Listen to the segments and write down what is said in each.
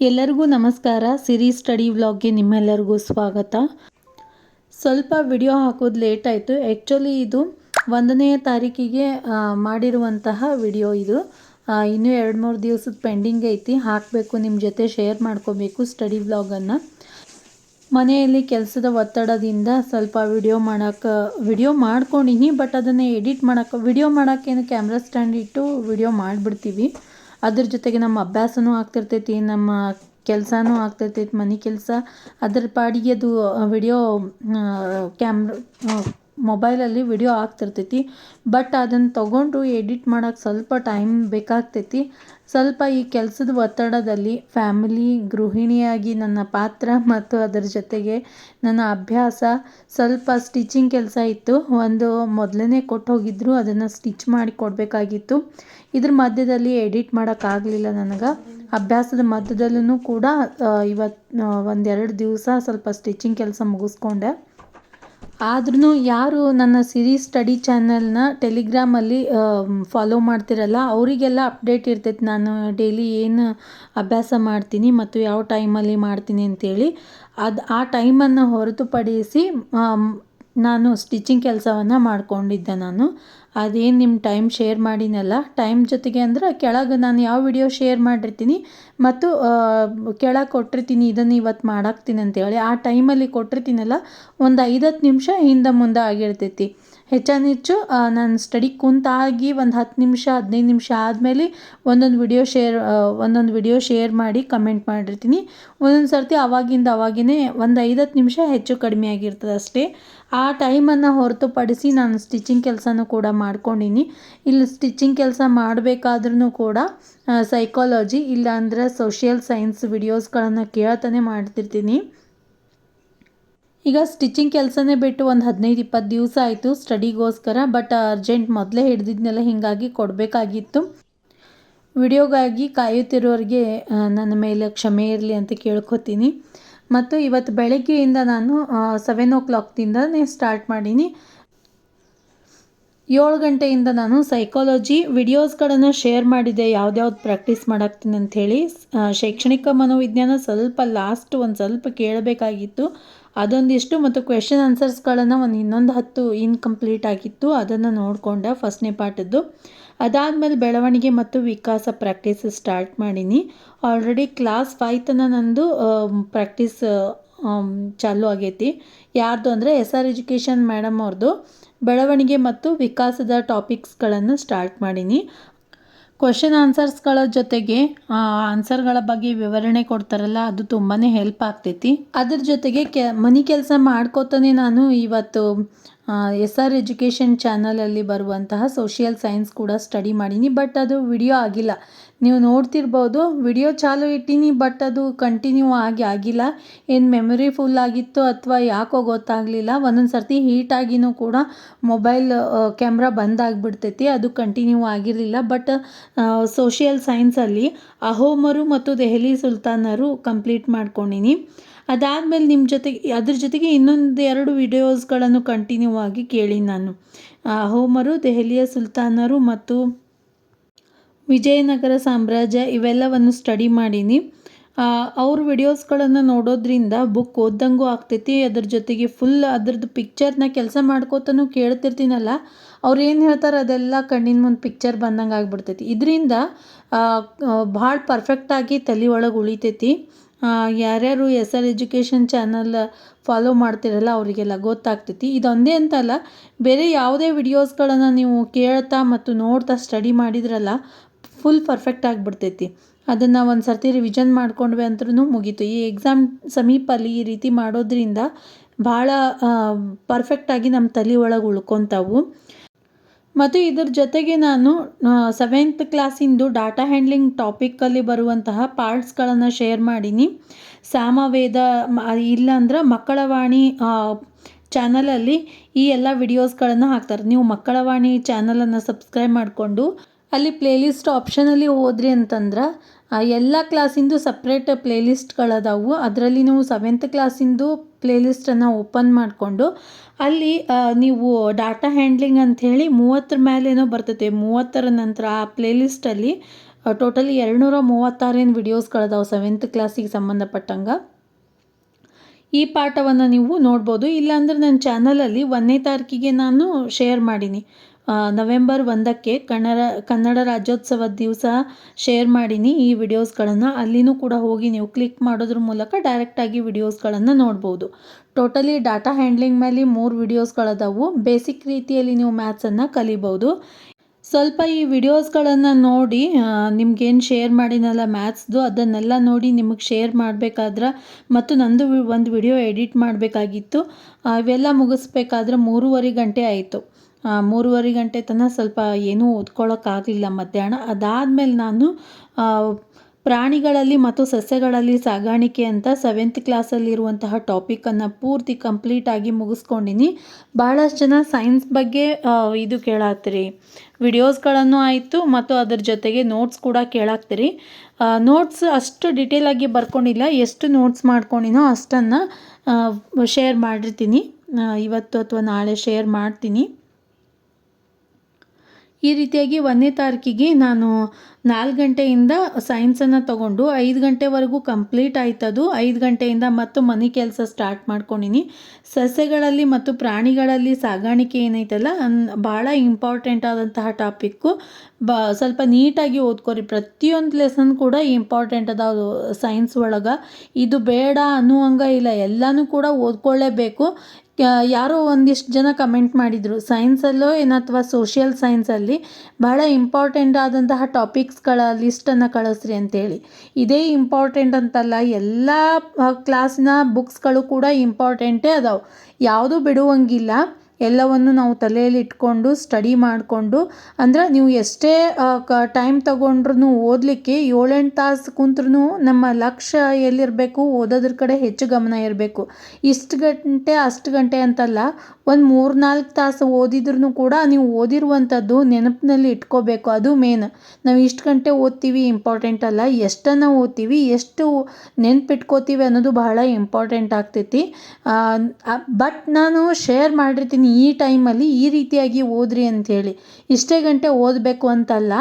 ಎಲ್ಲರಿಗೂ ನಮಸ್ಕಾರ. ಸಿರಿ ಸ್ಟಡಿ ವ್ಲಾಗ್ಗೆ ನಿಮ್ಮೆಲ್ಲರಿಗೂ ಸ್ವಾಗತ. ಸ್ವಲ್ಪ ವಿಡಿಯೋ ಹಾಕೋದು ಲೇಟ್ ಆಯಿತು. ಆ್ಯಕ್ಚುಲಿ ಇದು ಒಂದನೇ ತಾರೀಕಿಗೆ ಮಾಡಿರುವಂತಹ ವಿಡಿಯೋ ಇದು. ಇನ್ನೂ ಎರಡು ಮೂರು ದಿವಸದ ಪೆಂಡಿಂಗ್ ಐತಿ. ಹಾಕಬೇಕು ನಿಮ್ಮ ಜೊತೆ ಶೇರ್ ಮಾಡ್ಕೋಬೇಕು ಸ್ಟಡಿ ವ್ಲಾಗನ್ನು ಮನೆಯಲ್ಲಿ ಕೆಲಸದ ಒತ್ತಡದಿಂದ ಸ್ವಲ್ಪ ವಿಡಿಯೋ ಮಾಡೋಕೆ ವಿಡಿಯೋ ಮಾಡ್ಕೊಂಡಿನಿ ಬಟ್ ಅದನ್ನು ಎಡಿಟ್ ಮಾಡೋಕೆ ವಿಡಿಯೋ ಮಾಡೋಕ್ಕೇನು ಕ್ಯಾಮ್ರಾ ಸ್ಟ್ಯಾಂಡ್ ಇಟ್ಟು ವಿಡಿಯೋ ಮಾಡಿಬಿಡ್ತೀವಿ. ಅದ್ರ ಜೊತೆಗೆ ನಮ್ಮ ಅಭ್ಯಾಸನೂ ಆಗ್ತಿರ್ತೈತಿ, ನಮ್ಮ ಕೆಲಸನೂ ಆಗ್ತಿರ್ತೈತಿ, ಮನೆ ಕೆಲಸ. ಅದ್ರ ಪಾಡಿಗೆ ಅದು ವಿಡಿಯೋ ಕ್ಯಾಮ್ರ ಮೊಬೈಲಲ್ಲಿ ವಿಡಿಯೋ ಆಗ್ತಿರ್ತೈತಿ, ಬಟ್ ಅದನ್ನು ತೊಗೊಂಡು ಎಡಿಟ್ ಮಾಡೋಕ್ಕೆ ಸ್ವಲ್ಪ ಟೈಮ್ ಬೇಕಾಗ್ತೈತಿ. ಸ್ವಲ್ಪ ಈ ಕೆಲಸದ ಒತ್ತಡದಲ್ಲಿ ಫ್ಯಾಮಿಲಿ, ಗೃಹಿಣಿಯಾಗಿ ನನ್ನ ಪಾತ್ರ ಮತ್ತು ಅದರ ಜೊತೆಗೆ ನನ್ನ ಅಭ್ಯಾಸ ಸ್ವಲ್ಪ ಸ್ಟಿಚಿಂಗ್ ಕೆಲಸ ಇತ್ತು. ಒಂದು ಮೊದಲನೇ ಕೊಟ್ಟು ಹೋಗಿದ್ರು, ಅದನ್ನು ಸ್ಟಿಚ್ ಮಾಡಿ ಕೊಡಬೇಕಾಗಿತ್ತು. ಇದ್ರ ಮಧ್ಯದಲ್ಲಿ ಎಡಿಟ್ ಮಾಡೋಕ್ಕಾಗಲಿಲ್ಲ ನನಗೆ. ಅಭ್ಯಾಸದ ಮಧ್ಯದಲ್ಲೂ ಕೂಡ ಇವತ್ತು ಒಂದೆರಡು ದಿವಸ ಸ್ವಲ್ಪ ಸ್ಟಿಚಿಂಗ್ ಕೆಲಸ ಮುಗಿಸ್ಕೊಂಡೆ. ಆದ್ರೂ ಯಾರು ನನ್ನ ಸಿರಿ ಸ್ಟಡಿ ಚಾನಲ್ನ ಟೆಲಿಗ್ರಾಮಲ್ಲಿ ಫಾಲೋ ಮಾಡ್ತಿರಲ್ಲ, ಅವರಿಗೆಲ್ಲ ಅಪ್ಡೇಟ್ ಇರ್ತೈತೆ. ನಾನು ಡೈಲಿ ಏನು ಅಭ್ಯಾಸ ಮಾಡ್ತೀನಿ ಮತ್ತು ಯಾವ ಟೈಮಲ್ಲಿ ಮಾಡ್ತೀನಿ ಅಂತೇಳಿ. ಅದು, ಆ ಟೈಮನ್ನು ಹೊರತುಪಡಿಸಿ ನಾನು ಸ್ಟಿಚಿಂಗ್ ಕೆಲಸವನ್ನು ಮಾಡಿಕೊಂಡಿದ್ದೆ ನಾನು. ಅದೇನು ನಿಮ್ಮ ಟೈಮ್ ಶೇರ್ ಮಾಡಿನಲ್ಲ ಟೈಮ್ ಜೊತೆಗೆ ಅಂದ್ರೆ ಕೆಳಗೆ ನಾನು ಯಾವ ವಿಡಿಯೋ ಶೇರ್ ಮಾಡಿರ್ತೀನಿ ಮತ್ತು ಕೆಳಗೆ ಕೊಟ್ಟಿರ್ತೀನಿ, ಇದನ್ನು ಇವತ್ತು ಮಾಡಾಕ್ತೀನಿ ಅಂತೇಳಿ. ಆ ಟೈಮಲ್ಲಿ ಕೊಟ್ಟಿರ್ತೀನಲ್ಲ, ಒಂದು ಐದತ್ತು ನಿಮಿಷ ಹಿಂದೆ ಮುಂದೆ ಆಗಿರ್ತೈತಿ. ಹೆಚ್ಚಾನೆಚ್ಚು ನಾನು ಸ್ಟಡಿ ಕುಂತಾಗಿ ಒಂದು ಹತ್ತು ನಿಮಿಷ, ಹದಿನೈದು ನಿಮಿಷ ಆದಮೇಲೆ ಒಂದೊಂದು ವಿಡಿಯೋ ಶೇರ್ ಒಂದೊಂದು ವಿಡಿಯೋ ಶೇರ್ ಮಾಡಿ ಕಮೆಂಟ್ ಮಾಡಿರ್ತೀನಿ. ಒಂದೊಂದು ಸರ್ತಿ ಅವಾಗಿಂದ ಅವಾಗಿನೇ ಒಂದು ಐದತ್ತು ನಿಮಿಷ ಹೆಚ್ಚು ಕಡಿಮೆ ಆಗಿರ್ತದೆ ಅಷ್ಟೇ. ಆ ಟೈಮನ್ನು ಹೊರತುಪಡಿಸಿ ನಾನು ಸ್ಟಿಚಿಂಗ್ ಕೆಲಸನೂ ಕೂಡ ಮಾಡ್ಕೊಂಡೀನಿ. ಇಲ್ಲಿ ಸ್ಟಿಚಿಂಗ್ ಕೆಲಸ ಮಾಡಬೇಕಾದ್ರೂ ಕೂಡ ಸೈಕಾಲಜಿ ಇಲ್ಲಾಂದ್ರೆ ಸೋಷಿಯಲ್ ಸೈನ್ಸ್ ವಿಡಿಯೋಸ್ಗಳನ್ನು ಕೇಳ್ತಾನೆ ಮಾಡ್ತಿರ್ತೀನಿ. ಈಗ ಸ್ಟಿಚಿಂಗ್ ಕೆಲಸನೇ ಬಿಟ್ಟು ಒಂದು ಹದಿನೈದು ಇಪ್ಪತ್ತು ದಿವಸ ಆಯಿತು ಸ್ಟಡಿಗೋಸ್ಕರ, ಬಟ್ ಅರ್ಜೆಂಟ್ ಮೊದಲೇ ಹಿಡಿದಿದ್ನೆಲ್ಲ, ಹೀಗಾಗಿ ಕೊಡಬೇಕಾಗಿತ್ತು. ವಿಡಿಯೋಗಾಗಿ ಕಾಯುತ್ತಿರೋರಿಗೆ ನನ್ನ ಮೇಲೆ ಕ್ಷಮೆ ಇರಲಿ ಅಂತ ಕೇಳ್ಕೊತೀನಿ. ಮತ್ತು ಇವತ್ತು ಬೆಳಗ್ಗೆಯಿಂದ ನಾನು ಸೆವೆನ್ ಓ ಕ್ಲಾಕ್ದಿಂದನೇ ಸ್ಟಾರ್ಟ್ ಮಾಡೀನಿ. ಏಳು ಗಂಟೆಯಿಂದ ನಾನು ಸೈಕಾಲಜಿ ವಿಡಿಯೋಸ್ಗಳನ್ನು ಶೇರ್ ಮಾಡಿದೆ. ಯಾವ್ದ್ಯಾವ್ದು ಪ್ರಾಕ್ಟೀಸ್ ಮಾಡಾಕ್ತೀನಿ ಅಂಥೇಳಿ ಶೈಕ್ಷಣಿಕ ಮನೋವಿಜ್ಞಾನ ಸ್ವಲ್ಪ ಲಾಸ್ಟ್ ಒಂದು ಸ್ವಲ್ಪ ಕೇಳಬೇಕಾಗಿತ್ತು. ಅದೊಂದಿಷ್ಟು ಮತ್ತು ಕ್ವೆಶನ್ ಆನ್ಸರ್ಸ್ಗಳನ್ನು ಒಂದು ಇನ್ನೊಂದು ಹತ್ತು ಇನ್ಕಂಪ್ಲೀಟ್ ಆಗಿತ್ತು. ಅದನ್ನು ನೋಡಿಕೊಂಡೆ ಫಸ್ಟ್ನೇ ಪಾಠದ್ದು. ಅದಾದಮೇಲೆ ಬೆಳವಣಿಗೆ ಮತ್ತು ವಿಕಾಸ ಪ್ರಾಕ್ಟೀಸ್ ಸ್ಟಾರ್ಟ್ ಮಾಡೀನಿ. ಆಲ್ರೆಡಿ ಕ್ಲಾಸ್ ಫೈ ತನ ನಂದು ಪ್ರಾಕ್ಟೀಸ್ ಚಾಲು ಆಗೈತಿ. ಯಾರ್ದು ಅಂದರೆ ಎಸ್ ಆರ್ ಎಜುಕೇಷನ್ ಮೇಡಮ್ ಅವ್ರದ್ದು ಬೆಳವಣಿಗೆ ಮತ್ತು ವಿಕಾಸದ ಟಾಪಿಕ್ಸ್ಗಳನ್ನು ಸ್ಟಾರ್ಟ್ ಮಾಡೀನಿ. ಕ್ವಶನ್ ಆನ್ಸರ್ಸ್ಗಳ ಜೊತೆಗೆ ಆನ್ಸರ್ಗಳ ಬಗ್ಗೆ ವಿವರಣೆ ಕೊಡ್ತಾರಲ್ಲ, ಅದು ತುಂಬಾ ಹೆಲ್ಪ್ ಆಗ್ತೈತಿ. ಅದ್ರ ಜೊತೆಗೆ ಕೆ, ಮನೆ ಕೆಲಸ ಮಾಡ್ಕೋತಾನೆ ನಾನು ಇವತ್ತು ಎಸ್ ಆರ್ ಎಜುಕೇಷನ್ ಚಾನಲಲ್ಲಿ ಬರುವಂತಹ ಸೋಷಿಯಲ್ ಸೈನ್ಸ್ ಕೂಡ ಸ್ಟಡಿ ಮಾಡೀನಿ, ಬಟ್ ಅದು ವಿಡಿಯೋ ಆಗಿಲ್ಲ. ನೀವು ನೋಡ್ತಿರ್ಬೋದು, ವಿಡಿಯೋ ಚಾಲು ಇಟ್ಟೀನಿ, ಬಟ್ ಅದು ಕಂಟಿನ್ಯೂ ಆಗಿ ಆಗಿಲ್ಲ. ಏನು ಮೆಮೊರಿ ಫುಲ್ ಆಗಿತ್ತು ಅಥವಾ ಯಾಕೋ ಗೊತ್ತಾಗಲಿಲ್ಲ, ಒಂದೊಂದು ಸರ್ತಿ ಹೀಟಾಗಿನೂ ಕೂಡ ಮೊಬೈಲ್ ಕ್ಯಾಮ್ರಾ ಬಂದ್ ಆಗಿಬಿಡ್ತೈತಿ, ಅದು ಕಂಟಿನ್ಯೂ ಆಗಿರಲಿಲ್ಲ. ಬಟ್ ಸೋಷಿಯಲ್ ಸೈನ್ಸಲ್ಲಿ ಅಹೋಮರು ಮತ್ತು ದೆಹಲಿ ಸುಲ್ತಾನರು ಕಂಪ್ಲೀಟ್ ಮಾಡ್ಕೊಂಡಿನಿ. ಅದಾದಮೇಲೆ ನಿಮ್ಮ ಜೊತೆಗೆ ಅದ್ರ ಜೊತೆಗೆ ಇನ್ನೊಂದು ಎರಡು ವಿಡಿಯೋಸ್ಗಳನ್ನು ಕಂಟಿನ್ಯೂ ಆಗಿ ಕೇಳಿ ನಾನು. ಅಹೋಮರು ದೆಹಲಿಯ ಸುಲ್ತಾನರು ಮತ್ತು ವಿಜಯನಗರ ಸಾಮ್ರಾಜ್ಯ ಇವೆಲ್ಲವನ್ನು ಸ್ಟಡಿ ಮಾಡೀನಿ. ಅವ್ರ ವಿಡಿಯೋಸ್ಗಳನ್ನು ನೋಡೋದ್ರಿಂದ ಬುಕ್ ಓದ್ದಂಗೂ ಆಗ್ತೈತಿ, ಅದ್ರ ಜೊತೆಗೆ ಫುಲ್ ಅದ್ರದ್ದು ಪಿಕ್ಚರ್ನ ಕೆಲಸ ಮಾಡ್ಕೋತನೂ ಕೇಳ್ತಿರ್ತೀನಲ್ಲ, ಅವ್ರು ಏನು ಹೇಳ್ತಾರೆ ಅದೆಲ್ಲ ಕಣ್ಣಿನ ಮುಂದೆ ಪಿಕ್ಚರ್ ಬಂದಂಗೆ ಆಗ್ಬಿಡ್ತೈತಿ. ಇದರಿಂದ ಭಾಳ ಪರ್ಫೆಕ್ಟಾಗಿ ತಲೆ ಒಳಗೆ ಉಳಿತೈತಿ. ಯಾರ್ಯಾರು S R education channel follow ಮಾಡ್ತಿರಲ್ಲ ಅವರಿಗೆಲ್ಲ ಗೊತ್ತಾಗ್ತೈತಿ. ಇದೊಂದೇ ಅಂತಲ್ಲ, ಬೇರೆ ಯಾವುದೇ ವಿಡಿಯೋಸ್ಗಳನ್ನು ನೀವು ಕೇಳ್ತಾ ಮತ್ತು ನೋಡ್ತಾ ಸ್ಟಡಿ ಮಾಡಿದ್ರಲ್ಲ ಫುಲ್ ಪರ್ಫೆಕ್ಟ್ ಆಗಿಬಿಡ್ತೈತಿ. ಅದನ್ನು ಒಂದು ಸರ್ತಿ ರಿವಿಷನ್ ಮಾಡ್ಕೊಂಡ್ವಿ ಅಂತೂ ಮುಗೀತು. ಈ ಎಕ್ಸಾಮ್ ಸಮೀಪಲ್ಲಿ ಈ ರೀತಿ ಮಾಡೋದ್ರಿಂದ ಭಾಳ ಪರ್ಫೆಕ್ಟಾಗಿ ನಮ್ಮ ತಲೆ ಒಳಗೆ ಉಳ್ಕೊತಾವು. ಮತ್ತು ಇದರ ಜೊತೆಗೆ ನಾನು ಸೆವೆಂತ್ ಕ್ಲಾಸಿಂದು ಡಾಟಾ ಹ್ಯಾಂಡ್ಲಿಂಗ್ ಟಾಪಿಕ್ಕಲ್ಲಿ ಬರುವಂತಹ ಪಾರ್ಟ್ಸ್ಗಳನ್ನು ಶೇರ್ ಮಾಡೀನಿ. ಸಾಮವೇದ ಇಲ್ಲಾಂದ್ರೆ ಮಕ್ಕಳವಾಣಿ ಚಾನಲಲ್ಲಿ ಈ ಎಲ್ಲ ವಿಡಿಯೋಸ್ಗಳನ್ನು ಹಾಕ್ತಾರೆ. ನೀವು ಮಕ್ಕಳವಾಣಿ ಚಾನಲನ್ನು ಸಬ್ಸ್ಕ್ರೈಬ್ ಮಾಡಿಕೊಂಡು ಅಲ್ಲಿ ಪ್ಲೇಲಿಸ್ಟ್ ಆಪ್ಷನಲ್ಲಿ ಹೋದ್ರಿ ಅಂತಂದ್ರೆ ಎಲ್ಲ ಕ್ಲಾಸಿಂದು ಸಪ್ರೇಟ್ ಪ್ಲೇಲಿಸ್ಟ್ಗಳದಾವು ಅದರಲ್ಲಿ ನೀವು ಸೆವೆಂತ್ ಕ್ಲಾಸಿಂದು ಪ್ಲೇಲಿಸ್ಟನ್ನು ಓಪನ್ ಮಾಡಿಕೊಂಡು ಅಲ್ಲಿ ನೀವು ಡಾಟಾ ಹ್ಯಾಂಡ್ಲಿಂಗ್ ಅಂಥೇಳಿ ಮೂವತ್ತರ ಮೇಲೇನೋ ಬರ್ತೈತೆ. ಮೂವತ್ತರ ನಂತರ ಆ ಪ್ಲೇಲಿಸ್ಟಲ್ಲಿ ಟೋಟಲಿ ಎರಡುನೂರ ಮೂವತ್ತಾರೇನು ವಿಡಿಯೋಸ್ಗಳದಾವೆ ಸೆವೆಂತ್ ಕ್ಲಾಸಿಗೆ ಸಂಬಂಧಪಟ್ಟಂಗೆ. ಈ ಪಾಠವನ್ನು ನೀವು ನೋಡ್ಬೋದು. ಇಲ್ಲಾಂದ್ರೆ ನನ್ನ ಚಾನಲಲ್ಲಿ ಒಂದನೇ ತಾರೀಕಿಗೆ ನಾನು ಶೇರ್ ಮಾಡೀನಿ. ನವೆಂಬರ್ ಒಂದಕ್ಕೆ ಕನ್ನಡ ಕನ್ನಡ ರಾಜ್ಯೋತ್ಸವದ ದಿವಸ ಶೇರ್ ಮಾಡೀನಿ ಈ ವಿಡಿಯೋಸ್ಗಳನ್ನು ಅಲ್ಲಿನೂ ಕೂಡ ಹೋಗಿ ನೀವು ಕ್ಲಿಕ್ ಮಾಡೋದ್ರ ಮೂಲಕ ಡೈರೆಕ್ಟಾಗಿ ವಿಡಿಯೋಸ್ಗಳನ್ನು ನೋಡ್ಬೋದು. ಟೋಟಲಿ ಡಾಟಾ ಹ್ಯಾಂಡ್ಲಿಂಗ್ ಮೇಲೆ ಮೂರು ವಿಡಿಯೋಸ್ಗಳದಾವು ಬೇಸಿಕ್ ರೀತಿಯಲ್ಲಿ ನೀವು ಮ್ಯಾಥ್ಸನ್ನು ಕಲಿಬೋದು. ಸ್ವಲ್ಪ ಈ ವಿಡಿಯೋಸ್ಗಳನ್ನು ನೋಡಿ ನಿಮ್ಗೇನು ಶೇರ್ ಮಾಡಿನಲ್ಲ ಮ್ಯಾಥ್ಸ್ದು ಅದನ್ನೆಲ್ಲ ನೋಡಿ ನಿಮಗೆ ಶೇರ್ ಮಾಡಬೇಕಾದ್ರೆ ಮತ್ತು ನಂದು ಒಂದು ವಿಡಿಯೋ ಎಡಿಟ್ ಮಾಡಬೇಕಾಗಿತ್ತು. ಇವೆಲ್ಲ ಮುಗಿಸ್ಬೇಕಾದ್ರೆ ಮೂರುವರೆ ಗಂಟೆ ಆಯಿತು. ಮೂರುವರೆ ಗಂಟೆ ತನಕ ಸ್ವಲ್ಪ ಏನೂ ಓದ್ಕೊಳ್ಳೋಕ್ಕಾಗಲಿಲ್ಲ ಮಧ್ಯಾಹ್ನ. ಅದಾದಮೇಲೆ ನಾನು ಪ್ರಾಣಿಗಳಲ್ಲಿ ಮತ್ತು ಸಸ್ಯಗಳಲ್ಲಿ ಸಾಗಾಣಿಕೆ ಅಂತ ಸೆವೆಂತ್ ಕ್ಲಾಸಲ್ಲಿರುವಂತಹ ಟಾಪಿಕನ್ನು ಪೂರ್ತಿ ಕಂಪ್ಲೀಟಾಗಿ ಮುಗಿಸ್ಕೊಂಡಿನಿ. ಭಾಳಷ್ಟು ಜನ ಸೈನ್ಸ್ ಬಗ್ಗೆ ಇದು ಕೇಳಾತ್ರಿ ವಿಡಿಯೋಸ್ಗಳನ್ನು ಆಯಿತು ಮತ್ತು ಅದರ ಜೊತೆಗೆ ನೋಟ್ಸ್ ಕೂಡ ಕೇಳಾಕ್ತೀರಿ ನೋಟ್ಸ್ ಅಷ್ಟು ಡಿಟೇಲಾಗಿ ಬರ್ಕೊಂಡಿಲ್ಲ. ಎಷ್ಟು ನೋಟ್ಸ್ ಮಾಡ್ಕೊಂಡಿನೋ ಅಷ್ಟನ್ನು ಶೇರ್ ಮಾಡಿರ್ತೀನಿ. ಇವತ್ತು ಅಥವಾ ನಾಳೆ ಶೇರ್ ಮಾಡ್ತೀನಿ. ಈ ರೀತಿಯಾಗಿ ಒಂದನೇ ತಾರೀಕಿಗೆ ನಾನು ನಾಲ್ಕು ಗಂಟೆಯಿಂದ ಸೈನ್ಸನ್ನು ತಗೊಂಡು ಐದು ಗಂಟೆವರೆಗೂ ಕಂಪ್ಲೀಟ್ ಆಯ್ತದು. ಐದು ಗಂಟೆಯಿಂದ ಮತ್ತು ಮನೆ ಕೆಲಸ ಸ್ಟಾರ್ಟ್ ಮಾಡ್ಕೊಂಡಿನಿ. ಸಸ್ಯಗಳಲ್ಲಿ ಮತ್ತು ಪ್ರಾಣಿಗಳಲ್ಲಿ ಸಾಗಾಣಿಕೆ ಏನೈತಲ್ಲ ಭಾಳ ಇಂಪಾರ್ಟೆಂಟ್ ಆದಂತಹ ಟಾಪಿಕ್ಕು. ಬ, ಸ್ವಲ್ಪ ನೀಟಾಗಿ ಓದ್ಕೊರಿ. ಪ್ರತಿಯೊಂದು ಲೆಸನ್ ಕೂಡ ಇಂಪಾರ್ಟೆಂಟ್ ಅದಾವ ಸೈನ್ಸ್ ಒಳಗೆ. ಇದು ಬೇಡ ಅನ್ನುವಂಗ ಇಲ್ಲ. ಎಲ್ಲನೂ ಕೂಡ ಓದ್ಕೊಳ್ಳೇಬೇಕು. ಯಾರೋ ಒಂದಿಷ್ಟು ಜನ ಕಮೆಂಟ್ ಮಾಡಿದರು. ಸೈನ್ಸಲ್ಲೋ ಏನು ಅಥವಾ ಸೋಷಿಯಲ್ ಸೈನ್ಸಲ್ಲಿ ಬಹಳ ಇಂಪಾರ್ಟೆಂಟ್ ಆದಂತಹ ಟಾಪಿಕ್ಸ್ಗಳ ಲಿಸ್ಟನ್ನು ಕಳಿಸ್ರಿ ಅಂತೇಳಿ. ಇದೇ ಇಂಪಾರ್ಟೆಂಟ್ ಅಂತಲ್ಲ, ಎಲ್ಲ ಕ್ಲಾಸ್ನ ಬುಕ್ಸ್ಗಳು ಕೂಡ ಇಂಪಾರ್ಟೆಂಟೇ ಅದಾವೆ. ಯಾವುದೂ ಬಿಡುವಂಗಿಲ್ಲ. ಎಲ್ಲವನ್ನು ನಾವು ತಲೆಯಲ್ಲಿ ಇಟ್ಕೊಂಡು ಸ್ಟಡಿ ಮಾಡಿಕೊಂಡು, ಅಂದ್ರೆ ನೀವು ಎಷ್ಟೇ ಕ ಟೈಮ್ ತಗೊಂಡ್ರೂ ಓದಲಿಕ್ಕೆ ಏಳೆಂಟು ತಾಸು ಕುಂತ್ರೂ ನಮ್ಮ ಲಕ್ಷ್ಯ ಎಲ್ಲಿರಬೇಕು? ಓದೋದ್ರ ಕಡೆ ಹೆಚ್ಚು ಗಮನ ಇರಬೇಕು. ಇಷ್ಟು ಗಂಟೆ ಅಷ್ಟು ಗಂಟೆ ಅಂತಲ್ಲ, ಒಂದು ಮೂರು ನಾಲ್ಕು ತಾಸು ಓದಿದ್ರೂ ಕೂಡ ನೀವು ಓದಿರುವಂಥದ್ದು ನೆನಪಿನಲ್ಲಿ ಇಟ್ಕೋಬೇಕು. ಅದು ಮೇನ್ ನಾವು ಇಷ್ಟು ಗಂಟೆ ಓದ್ತೀವಿ ಇಂಪಾರ್ಟೆಂಟ್ ಅಲ್ಲ. ಎಷ್ಟನ್ನು ಓದ್ತೀವಿ, ಎಷ್ಟು ನೆನಪಿಟ್ಕೋತೀವಿ ಅನ್ನೋದು ಬಹಳ ಇಂಪಾರ್ಟೆಂಟ್ ಆಗ್ತೈತಿ. ಬಟ್ ನಾನು ಶೇರ್ ಮಾಡಿರ್ತೀನಿ ಈ ಟೈಮಲ್ಲಿ ಈ ರೀತಿಯಾಗಿ ಓದ್ರಿ ಅಂಥೇಳಿ. ಇಷ್ಟೇ ಗಂಟೆ ಓದಬೇಕು ಅಂತಲ್ಲ,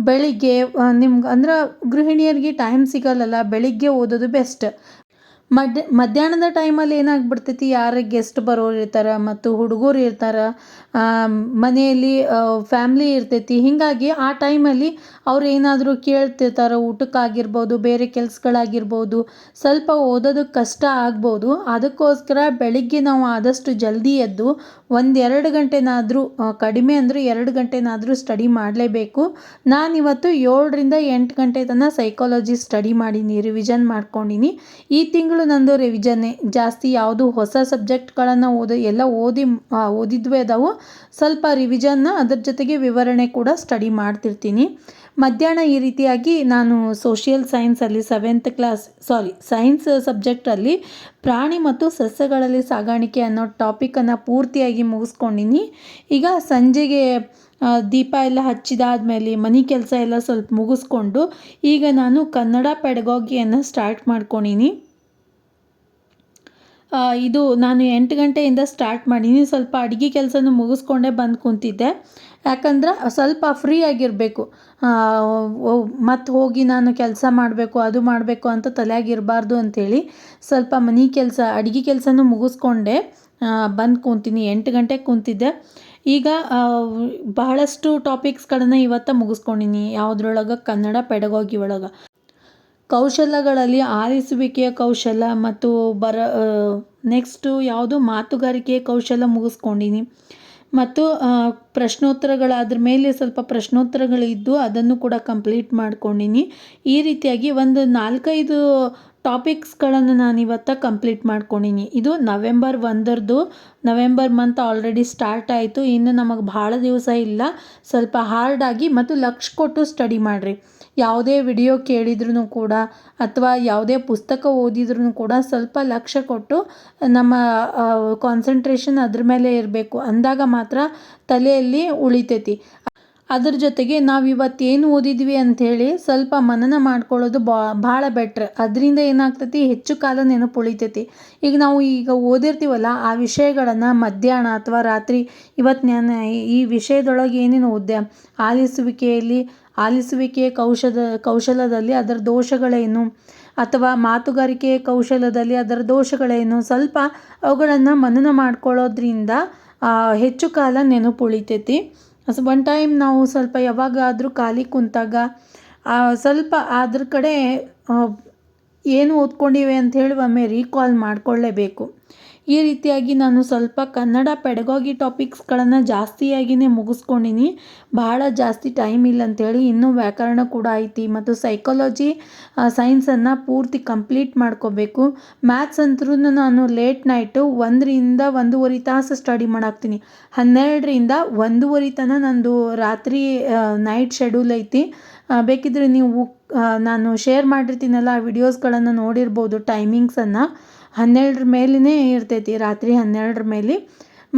ಬೆಳಿಗ್ಗೆ ನಿಮ್ಗೆ ಅಂದ್ರೆ ಗೃಹಿಣಿಯರಿಗೆ ಟೈಮ್ ಸಿಗಲ್ಲಲ್ಲ, ಬೆಳಿಗ್ಗೆ ಓದೋದು ಬೆಸ್ಟ್ ಮಡ್ ಮಧ್ಯಾಹ್ನದ ಟೈಮಲ್ಲಿ ಏನಾಗ್ಬಿಡ್ತೈತಿ ಯಾರು ಗೆಸ್ಟ್ ಬರೋರು ಇರ್ತಾರೆ ಮತ್ತು ಹುಡುಗರು ಇರ್ತಾರೆ ಮನೆಯಲ್ಲಿ ಫ್ಯಾಮ್ಲಿ ಇರ್ತೈತಿ. ಹೀಗಾಗಿ ಆ ಟೈಮಲ್ಲಿ ಅವ್ರು ಏನಾದರೂ ಕೇಳ್ತಿರ್ತಾರೆ, ಊಟಕ್ಕಾಗಿರ್ಬೋದು, ಬೇರೆ ಕೆಲ್ಸಗಳಾಗಿರ್ಬೋದು, ಸ್ವಲ್ಪ ಓದೋದಕ್ಕೆ ಕಷ್ಟ ಆಗ್ಬೋದು. ಅದಕ್ಕೋಸ್ಕರ ಬೆಳಿಗ್ಗೆ ನಾವು ಆದಷ್ಟು ಜಲ್ದಿ ಎದ್ದು ಒಂದೆರಡು ಗಂಟೆನಾದರೂ ಕಡಿಮೆ ಅಂದರೆ ಎರಡು ಗಂಟೆನಾದರೂ ಸ್ಟಡಿ ಮಾಡಲೇಬೇಕು. ನಾನಿವತ್ತು ಏಳರಿಂದ ಎಂಟು ಗಂಟೆ ತನಕ ಸೈಕಾಲಜಿ ಸ್ಟಡಿ ಮಾಡೀನಿ ರಿವಿಷನ್ ಮಾಡ್ಕೊಂಡಿನಿ. ಈ ತಿಂಗಳು ನಂದು ರಿವಿಜನ್ನೇ ಜಾಸ್ತಿ ಯಾವುದು ಹೊಸ ಸಬ್ಜೆಕ್ಟ್ಗಳನ್ನು ಓದಿ, ಎಲ್ಲ ಓದಿ ಓದಿದ್ವೇ ಅದಾವು. ಸ್ವಲ್ಪ ರಿವಿಜನ್ನ ಅದರ ಜೊತೆಗೆ ವಿವರಣೆ ಕೂಡ ಸ್ಟಡಿ ಮಾಡ್ತಿರ್ತೀನಿ. ಮಧ್ಯಾಹ್ನ ಈ ರೀತಿಯಾಗಿ ನಾನು ಸೋಷಿಯಲ್ ಸೈನ್ಸಲ್ಲಿ ಸೆವೆಂತ್ ಕ್ಲಾಸ್ ಸಾರಿ ಸೈನ್ಸ್ ಸಬ್ಜೆಕ್ಟಲ್ಲಿ ಪ್ರಾಣಿ ಮತ್ತು ಸಸ್ಯಗಳಲ್ಲಿ ಸಾಗಾಣಿಕೆ ಅನ್ನೋ ಟಾಪಿಕನ್ನು ಪೂರ್ತಿಯಾಗಿ ಮುಗಿಸ್ಕೊಂಡಿನಿ. ಈಗ ಸಂಜೆಗೆ ದೀಪ ಎಲ್ಲ ಹಚ್ಚಿದಾದ್ಮೇಲೆ ಮನೆ ಕೆಲಸ ಎಲ್ಲ ಸ್ವಲ್ಪ ಮುಗಿಸ್ಕೊಂಡು ಈಗ ನಾನು ಕನ್ನಡ ಪೆಡಗೋಗಿಯನ್ನು ಸ್ಟಾರ್ಟ್ ಮಾಡ್ಕೊಂಡಿನಿ. ಇದು ನಾನು ಎಂಟು ಗಂಟೆಯಿಂದ ಸ್ಟಾರ್ಟ್ ಮಾಡೀನಿ ಸ್ವಲ್ಪ ಅಡುಗೆ ಕೆಲಸನೂ ಮುಗಿಸ್ಕೊಂಡೇ ಬಂದು ಕೂತಿದ್ದೆ. ಯಾಕಂದ್ರೆ ಸ್ವಲ್ಪ ಫ್ರೀ ಆಗಿರಬೇಕು. ಮತ್ತು ಹೋಗಿ ನಾನು ಕೆಲಸ ಮಾಡಬೇಕು, ಅದು ಮಾಡಬೇಕು ಅಂತ ತಲೆಯಾಗಿರಬಾರ್ದು ಅಂಥೇಳಿ ಸ್ವಲ್ಪ ಮನೆ ಕೆಲಸ, ಅಡುಗೆ ಕೆಲಸನೂ ಮುಗಿಸ್ಕೊಂಡೆ ಬಂದು ಕೂತೀನಿ, ಎಂಟು ಗಂಟೆಗೆ ಕೂತಿದ್ದೆ. ಈಗ ಬಹಳಷ್ಟು ಟಾಪಿಕ್ಸ್ಗಳನ್ನು ಇವತ್ತು ಮುಗಿಸ್ಕೊಂಡಿನಿ, ಯಾವುದ್ರೊಳಗೆ ಕನ್ನಡ ಪೆಡಗೋಗಿ ಒಳಗೆ. ಕೌಶಲಗಳಲ್ಲಿ ಆರಿಸುವಿಕೆಯ ಕೌಶಲ ಮತ್ತು ಬರ ನೆಕ್ಸ್ಟು ಯಾವುದು ಮಾತುಗಾರಿಕೆಯ ಕೌಶಲ ಮುಗಿಸ್ಕೊಂಡಿನಿ. ಮತ್ತು ಪ್ರಶ್ನೋತ್ತರಗಳು ಅದ್ರ ಮೇಲೆ ಸ್ವಲ್ಪ ಪ್ರಶ್ನೋತ್ತರಗಳಿದ್ದು ಅದನ್ನು ಕೂಡ ಕಂಪ್ಲೀಟ್ ಮಾಡ್ಕೊಂಡಿನಿ. ಈ ರೀತಿಯಾಗಿ ಒಂದು ನಾಲ್ಕೈದು ಟಾಪಿಕ್ಸ್ಗಳನ್ನು ನಾನು ಇವತ್ತು ಕಂಪ್ಲೀಟ್ ಮಾಡ್ಕೊಂಡಿನಿ. ಇದು ನವೆಂಬರ್ ಒಂದರದ್ದು. ನವೆಂಬರ್ ಮಂತ್ ಆಲ್ರೆಡಿ ಸ್ಟಾರ್ಟ್ ಆಯಿತು. ಇನ್ನು ನಮಗೆ ಭಾಳ ದಿವಸ ಇಲ್ಲ. ಸ್ವಲ್ಪ ಹಾರ್ಡಾಗಿ ಮತ್ತು ಲಕ್ಷ ಕೊಟ್ಟು ಸ್ಟಡಿ ಮಾಡಿರಿ. ಯಾವುದೇ ವಿಡಿಯೋ ಕೇಳಿದ್ರೂ ಕೂಡ ಅಥವಾ ಯಾವುದೇ ಪುಸ್ತಕ ಓದಿದ್ರೂ ಕೂಡ ಸ್ವಲ್ಪ ಲಕ್ಷ್ಯ ಕೊಟ್ಟು ನಮ್ಮ ಕಾನ್ಸಂಟ್ರೇಷನ್ ಅದ್ರ ಮೇಲೆ ಇರಬೇಕು. ಅಂದಾಗ ಮಾತ್ರ ತಲೆಯಲ್ಲಿ ಉಳಿತೈತಿ. ಅದ್ರ ಜೊತೆಗೆ ನಾವು ಇವತ್ತೇನು ಓದಿದ್ವಿ ಅಂಥೇಳಿ ಸ್ವಲ್ಪ ಮನನ ಮಾಡ್ಕೊಳ್ಳೋದು ಬಾ, ಭಾಳ ಬೆಟ್ರ್ ಅದರಿಂದ ಏನಾಗ್ತೈತಿ? ಹೆಚ್ಚು ಕಾಲ ನೆನಪು ಉಳಿತೈತಿ. ಈಗ ನಾವು ಈಗ ಓದಿರ್ತೀವಲ್ಲ, ಆ ವಿಷಯಗಳನ್ನು ಮಧ್ಯಾಹ್ನ ಅಥವಾ ರಾತ್ರಿ ಇವತ್ತು ನಾನು ಈ ವಿಷಯದೊಳಗೆ ಏನೇನು ಓದ್ದೆ? ಆಲಿಸುವಿಕೆಯಲ್ಲಿ ಆಲಿಸುವಿಕೆಯ ಕೌಶದ, ಕೌಶಲದಲ್ಲಿ ಅದರ ದೋಷಗಳೇನು? ಅಥವಾ ಮಾತುಗಾರಿಕೆಯ ಕೌಶಲದಲ್ಲಿ ಅದರ ದೋಷಗಳೇನು? ಸ್ವಲ್ಪ ಅವುಗಳನ್ನು ಮನನ ಮಾಡ್ಕೊಳ್ಳೋದ್ರಿಂದ ಹೆಚ್ಚು ಕಾಲ ನೆನಪು ಉಳಿತೈತಿ ಒನ್ ಟೈಮ್ ನಾವು ಸ್ವಲ್ಪ ಯಾವಾಗಾದರೂ ಖಾಲಿ ಕುಂತಾಗ ಸ್ವಲ್ಪ ಅದ್ರ ಕಡೆ ಏನು ಓದ್ಕೊಂಡಿವೆ ಹೇಳಿ ಒಮ್ಮೆ ರೀಕಾಲ್ ಮಾಡಿಕೊಳ್ಳೇಬೇಕು. ಈ ರೀತಿಯಾಗಿ ನಾನು ಸ್ವಲ್ಪ ಕನ್ನಡ ಪೆಡಗಾಗಿ ಟಾಪಿಕ್ಸ್ಗಳನ್ನು ಜಾಸ್ತಿಯಾಗಿಯೇ ಮುಗಿಸ್ಕೊಂಡಿನಿ. ಬಹಳ ಜಾಸ್ತಿ ಟೈಮ್ ಇಲ್ಲ ಅಂಥೇಳಿ ಇನ್ನೂ ವ್ಯಾಕರಣ ಕೂಡ ಐತಿ ಮತ್ತು ಸೈಕಾಲಜಿ ಸೈನ್ಸನ್ನು ಪೂರ್ತಿ ಕಂಪ್ಲೀಟ್ ಮಾಡ್ಕೋಬೇಕು. ಮ್ಯಾಥ್ಸ್ ಅಂತೂ ನಾನು ಲೇಟ್ ನೈಟು ಒಂದರಿಂದ ಒಂದೂವರೆ ತಾಸು ಸ್ಟಡಿ ಮಾಡಾಕ್ತೀನಿ. ಹನ್ನೆರಡರಿಂದ ಒಂದೂವರೆ ತನಕ ನಂದು ರಾತ್ರಿ ನೈಟ್ ಶೆಡ್ಯೂಲ್ ಐತಿ. ಬೇಕಿದ್ರೆ ನೀವು ನಾನು ಶೇರ್ ಮಾಡಿರ್ತೀನಲ್ಲ ಆ ವಿಡಿಯೋಸ್ಗಳನ್ನು ನೋಡಿರ್ಬೋದು ಟೈಮಿಂಗ್ಸನ್ನು. ಹನ್ನೆರಡರ ಮೇಲೇ ಇರ್ತೈತಿ, ರಾತ್ರಿ ಹನ್ನೆರಡರ ಮೇಲೆ.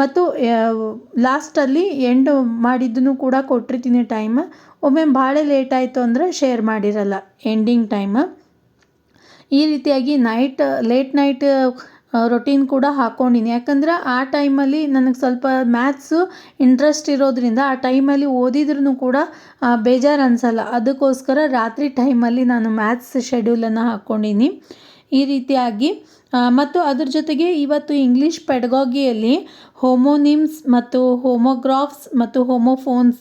ಮತ್ತು ಲಾಸ್ಟಲ್ಲಿ ಎಂಡ್ ಮಾಡಿದ್ದನ್ನು ಕೂಡ ಕೊಟ್ಟಿರ್ತೀನಿ ಟೈಮ್ ಒಮ್ಮೆ ಭಾಳ ಲೇಟ್ ಆಯಿತು ಅಂದರೆ ಶೇರ್ ಮಾಡಿರಲ್ಲ ಎಂಡಿಂಗ್ ಟೈಮ್ ಈ ರೀತಿಯಾಗಿ ನೈಟ್ ಲೇಟ್ ನೈಟ್ ರೊಟೀನ್ ಕೂಡ ಹಾಕ್ಕೊಂಡಿನಿ ಯಾಕಂದ್ರೆ ಆ ಟೈಮಲ್ಲಿ ನನಗೆ ಸ್ವಲ್ಪ ಮ್ಯಾಥ್ಸು ಇಂಟ್ರೆಸ್ಟ್ ಇರೋದ್ರಿಂದ ಆ ಟೈಮಲ್ಲಿ ಓದಿದ್ರೂ ಕೂಡ ಬೇಜಾರು ಅನಿಸಲ್ಲ. ಅದಕ್ಕೋಸ್ಕರ ರಾತ್ರಿ ಟೈಮಲ್ಲಿ ನಾನು ಮ್ಯಾಥ್ಸ್ ಶೆಡ್ಯೂಲನ್ನು ಹಾಕ್ಕೊಂಡಿನಿ ಈ ರೀತಿಯಾಗಿ ಮತ್ತು ಅದ್ರ ಜೊತೆಗೆ ಇವತ್ತು ಇಂಗ್ಲೀಷ್ ಪೆಡಗಾಗಿಯಲ್ಲಿ ಹೋಮೋನಿಮ್ಸ್ ಮತ್ತು ಹೋಮೋಗ್ರಾಫ್ಸ್ ಮತ್ತು ಹೋಮೋಫೋನ್ಸ್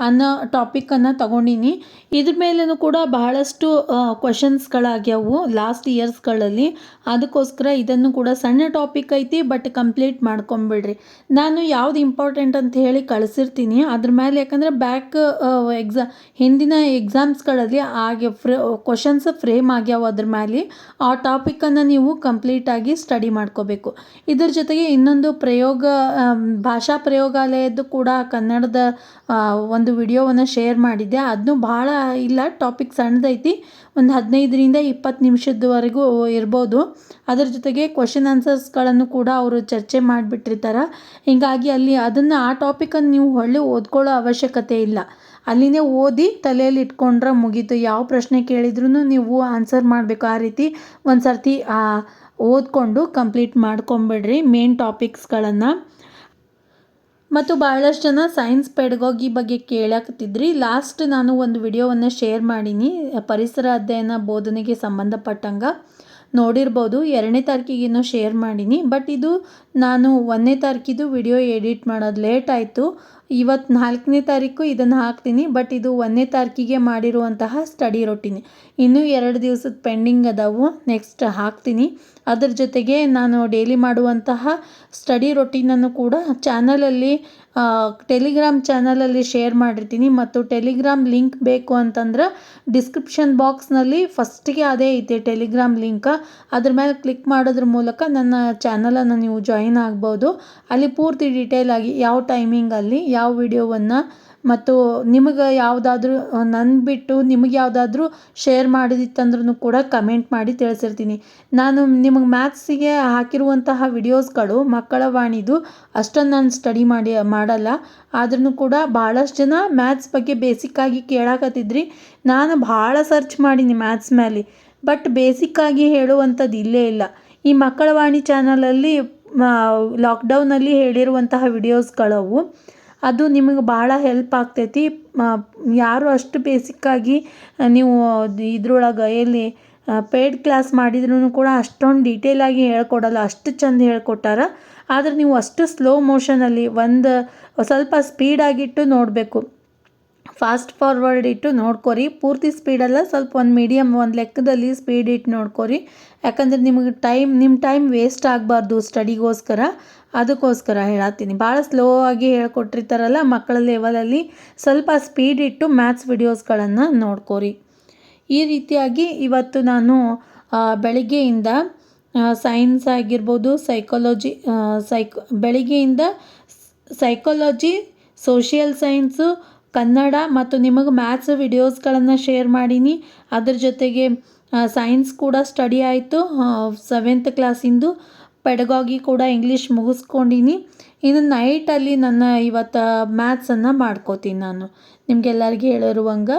ಅನ್ನೋ ಟಾಪಿಕನ್ನು ತಗೊಂಡೀನಿ. ಇದ್ರ ಮೇಲೂ ಕೂಡ ಬಹಳಷ್ಟು ಕ್ವಶನ್ಸ್ಗಳಾಗ್ಯಾವು ಲಾಸ್ಟ್ ಇಯರ್ಸ್ಗಳಲ್ಲಿ ಅದಕ್ಕೋಸ್ಕರ ಇದನ್ನು ಕೂಡ ಸಣ್ಣ ಟಾಪಿಕ್ ಐತಿ ಬಟ್ ಕಂಪ್ಲೀಟ್ ಮಾಡ್ಕೊಂಬಿಡ್ರಿ. ನಾನು ಯಾವ್ದು ಇಂಪಾರ್ಟೆಂಟ್ ಅಂತ ಹೇಳಿ ಕಳಿಸಿರ್ತೀನಿ. ಅದ್ರ ಮೇಲೆ ಯಾಕಂದರೆ ಬ್ಯಾಕ್ ಎಕ್ಸಾ ಹಿಂದಿನ ಎಕ್ಸಾಮ್ಸ್ಗಳಲ್ಲಿ ಹಾಗೆ ಫ್ರ ಕ್ವಶನ್ಸ್ ಫ್ರೇಮ್ ಆಗ್ಯಾವ ಅದ್ರ ಮೇಲೆ ಆ ಟಾಪಿಕನ್ನು ನೀವು ಕಂಪ್ಲೀಟಾಗಿ ಸ್ಟಡಿ ಮಾಡ್ಕೋಬೇಕು. ಇದ್ರ ಜೊತೆಗೆ ಇನ್ನೊಂದು ಪ್ರಯೋಗ ಭಾಷಾ ಪ್ರಯೋಗಾಲಯದ್ದು ಕೂಡ ಕನ್ನಡದ ಒಂದು ವಿಡಿಯೋವನ್ನು ಶೇರ್ ಮಾಡಿದ್ದೆ. ಅದನ್ನು ಭಾಳ ಇಲ್ಲ, ಟಾಪಿಕ್ ಸಣ್ಣದೈತಿ, ಒಂದು ಹದಿನೈದರಿಂದ ಇಪ್ಪತ್ತು ನಿಮಿಷದವರೆಗೂ ಇರ್ಬೋದು. ಅದರ ಜೊತೆಗೆ ಕ್ವಶನ್ ಆನ್ಸರ್ಸ್ಗಳನ್ನು ಕೂಡ ಅವರು ಚರ್ಚೆ ಮಾಡಿಬಿಟ್ಟಿರ್ತಾರೆ. ಹೀಗಾಗಿ ಅಲ್ಲಿ ಅದನ್ನು, ಆ ಟಾಪಿಕನ್ನು ನೀವು ಹೊಳ್ಳಿ ಓದ್ಕೊಳ್ಳೋ ಅವಶ್ಯಕತೆ ಇಲ್ಲ. ಅಲ್ಲಿನೇ ಓದಿ ತಲೆಯಲ್ಲಿ ಇಟ್ಕೊಂಡ್ರೆ ಮುಗೀತು. ಯಾವ ಪ್ರಶ್ನೆ ಕೇಳಿದ್ರೂ ನೀವು ಆನ್ಸರ್ ಮಾಡಬೇಕು. ಆ ರೀತಿ ಒಂದು ಸರ್ತಿ ಓದ್ಕೊಂಡು ಕಂಪ್ಲೀಟ್ ಮಾಡ್ಕೊಂಬಿಡ್ರಿ ಮೇನ್ ಟಾಪಿಕ್ಸ್ಗಳನ್ನು ಮತ್ತು ಭಾಳಷ್ಟು ಜನ ಸೈನ್ಸ್ ಪೆಡಗೋಗಿ ಬಗ್ಗೆ ಕೇಳಾಕತ್ತಿದ್ರಿ. ಲಾಸ್ಟ್ ನಾನು ಒಂದು ವಿಡಿಯೋವನ್ನು ಶೇರ್ ಮಾಡೀನಿ. ಪರಿಸರ ಅಧ್ಯಯನ ಬೋಧನೆಗೆ ಸಂಬಂಧಪಟ್ಟಂಗೆ ನೋಡಿರ್ಬೋದು. ಎರಡನೇ ತಾರೀಕಿಗೇನೋ ಶೇರ್ ಮಾಡೀನಿ. ಬಟ್ ಇದು ನಾನು ಒಂದನೇ ತಾರೀಕಿದು ವಿಡಿಯೋ ಎಡಿಟ್ ಮಾಡೋದು ಲೇಟ್ ಆಯಿತು. ಇವತ್ತು ನಾಲ್ಕನೇ ತಾರೀಕು ಇದನ್ನು ಹಾಕ್ತೀನಿ, ಬಟ್ ಇದು ಒಂದನೇ ತಾರೀಕಿಗೆ ಮಾಡಿರುವಂತಹ ಸ್ಟಡಿ ರೊಟೀನ್. ಇನ್ನೂ ಎರಡು ದಿವಸದ ಪೆಂಡಿಂಗ್ ಅದಾವು, ನೆಕ್ಸ್ಟ್ ಹಾಕ್ತೀನಿ. ಅದರ ಜೊತೆಗೆ ನಾನು ಡೈಲಿ ಮಾಡುವಂತಹ ಸ್ಟಡಿ ರೊಟೀನನ್ನು ಕೂಡ ಚಾನಲಲ್ಲಿ ಟೆಲಿಗ್ರಾಮ್ ಚಾನಲಲ್ಲಿ ಶೇರ್ ಮಾಡಿರ್ತೀನಿ. ಮತ್ತು ಟೆಲಿಗ್ರಾಮ್ ಲಿಂಕ್ ಬೇಕು ಅಂತಂದ್ರೆ ಡಿಸ್ಕ್ರಿಪ್ಷನ್ ಬಾಕ್ಸ್ನಲ್ಲಿ ಫಸ್ಟಿಗೆ ಅದೇ ಐತೆ ಟೆಲಿಗ್ರಾಮ್ ಲಿಂಕ್ ಅದ್ರ ಮೇಲೆ ಕ್ಲಿಕ್ ಮಾಡೋದ್ರ ಮೂಲಕ ನನ್ನ ಚಾನಲನ್ನು ನೀವು ಜಾಯಿನ್ ಆಗ್ಬೋದು. ಅಲ್ಲಿ ಪೂರ್ತಿ ಡೀಟೇಲ್ ಆಗಿ ಯಾವ ಟೈಮಿಂಗಲ್ಲಿ ಯಾವ ವಿಡಿಯೋವನ್ನು ಮತ್ತು ನಿಮಗೆ ಯಾವುದಾದ್ರೂ ನನ್ನ ಬಿಟ್ಟು ನಿಮಗೆ ಯಾವುದಾದ್ರೂ ಶೇರ್ ಮಾಡಿದಿತ್ತಂದ್ರೂ ಕೂಡ ಕಮೆಂಟ್ ಮಾಡಿ ತಿಳಿಸಿರ್ತೀನಿ. ನಾನು ನಿಮಗೆ ಮ್ಯಾಥ್ಸಿಗೆ ಹಾಕಿರುವಂತಹ ವಿಡಿಯೋಸ್ಗಳು ಮಕ್ಕಳ ವಾಣಿದು ಅಷ್ಟನ್ನು ನಾನು ಸ್ಟಡಿ ಮಾಡಿ, ಮಾಡಲ್ಲ. ಆದ್ರೂ ಕೂಡ ಭಾಳಷ್ಟು ಜನ ಮ್ಯಾಥ್ಸ್ ಬಗ್ಗೆ ಬೇಸಿಕ್ಕಾಗಿ ಕೇಳಾಕತ್ತಿದ್ರಿ. ನಾನು ಭಾಳ ಸರ್ಚ್ ಮಾಡೀನಿ ಮ್ಯಾಥ್ಸ್ ಮೇಲೆ ಬಟ್ ಬೇಸಿಕ್ಕಾಗಿ ಹೇಳುವಂಥದ್ದು ಇಲ್ಲೇ ಇಲ್ಲ. ಈ ಮಕ್ಕಳ ವಾಣಿ ಚಾನಲಲ್ಲಿ ಲಾಕ್ಡೌನಲ್ಲಿ ಹೇಳಿರುವಂತಹ ವಿಡಿಯೋಸ್ಗಳವು ಅದು ನಿಮಗೆ ಭಾಳ ಹೆಲ್ಪ್ ಆಗ್ತೈತಿ. ಯಾರು ಅಷ್ಟು ಬೇಸಿಕ್ಕಾಗಿ ನೀವು ಇದ್ರೊಳಗೆ ಎಲ್ಲಿ ಪೇಯ್ಡ್ ಕ್ಲಾಸ್ ಮಾಡಿದ್ರೂ ಕೂಡ ಅಷ್ಟೊಂದು ಡೀಟೇಲಾಗಿ ಹೇಳ್ಕೊಡಲ್ಲ, ಅಷ್ಟು ಚಂದ ಹೇಳ್ಕೊಟ್ಟಾರ. ಆದ್ರೆ ನೀವು ಅಷ್ಟು ಸ್ಲೋ ಮೋಷನಲ್ಲಿ ಒಂದು ಸ್ವಲ್ಪ ಸ್ಪೀಡಾಗಿಟ್ಟು ನೋಡಬೇಕು. ಫಾಸ್ಟ್ ಫಾರ್ವರ್ಡ್ ಇಟ್ಟು ನೋಡ್ಕೊರಿ. ಪೂರ್ತಿ ಸ್ಪೀಡಲ್ಲ ಸ್ವಲ್ಪ ಒಂದು ಮೀಡಿಯಮ್ ಒಂದು ಲೆಕ್ಕದಲ್ಲಿ ಸ್ಪೀಡ್ ಇಟ್ಟು ನೋಡ್ಕೊರಿ. ಯಾಕಂದರೆ ನಿಮಗೆ ಟೈಮ್ ನಿಮ್ಮ ಟೈಮ್ ವೇಸ್ಟ್ ಆಗಬಾರ್ದು ಸ್ಟಡಿಗೋಸ್ಕರ. ಅದಕ್ಕೋಸ್ಕರ ಹೇಳತ್ತೀನಿ. ಭಾಳ ಸ್ಲೋ ಆಗಿ ಹೇಳ್ಕೊಟ್ಟಿರ್ತಾರಲ್ಲ ಮಕ್ಕಳ ಲೆವೆಲಲ್ಲಿ ಸ್ವಲ್ಪ ಸ್ಪೀಡ್ ಇಟ್ಟು ಮ್ಯಾಥ್ಸ್ ವಿಡಿಯೋಸ್ಗಳನ್ನು ನೋಡ್ಕೊರಿ. ಈ ರೀತಿಯಾಗಿ ಇವತ್ತು ನಾನು ಬೆಳಿಗ್ಗೆಯಿಂದ ಸೈನ್ಸ್ ಆಗಿರ್ಬೋದು, ಸೈಕಾಲಜಿ ಸೈಕ್, ಬೆಳಿಗ್ಗೆಯಿಂದ ಸೈಕಾಲಜಿ, ಸೋಷಿಯಲ್ ಸೈನ್ಸು ಕನ್ನಡ ಮತ್ತು ನಿಮಗೆ ಮ್ಯಾಥ್ಸ್ ವಿಡಿಯೋಸ್ಗಳನ್ನು ಶೇರ್ ಮಾಡೀನಿ. ಅದ್ರ ಜೊತೆಗೆ ಸೈನ್ಸ್ ಕೂಡ ಸ್ಟಡಿ ಆಯಿತು. ಸೆವೆಂತ್ ಕ್ಲಾಸಿಂದು ಪೆಡಗಾಗಿ ಕೂಡ ಇಂಗ್ಲೀಷ್ ಮುಗಿಸ್ಕೊಂಡಿನಿ. ಇನ್ನು ನೈಟಲ್ಲಿ ನನ್ನ ಇವತ್ತು ಮ್ಯಾಥ್ಸನ್ನು ಮಾಡ್ಕೋತೀನಿ ನಾನು. ನಿಮಗೆಲ್ಲರಿಗೆ ಹೇಳಿರುವಂಗೆ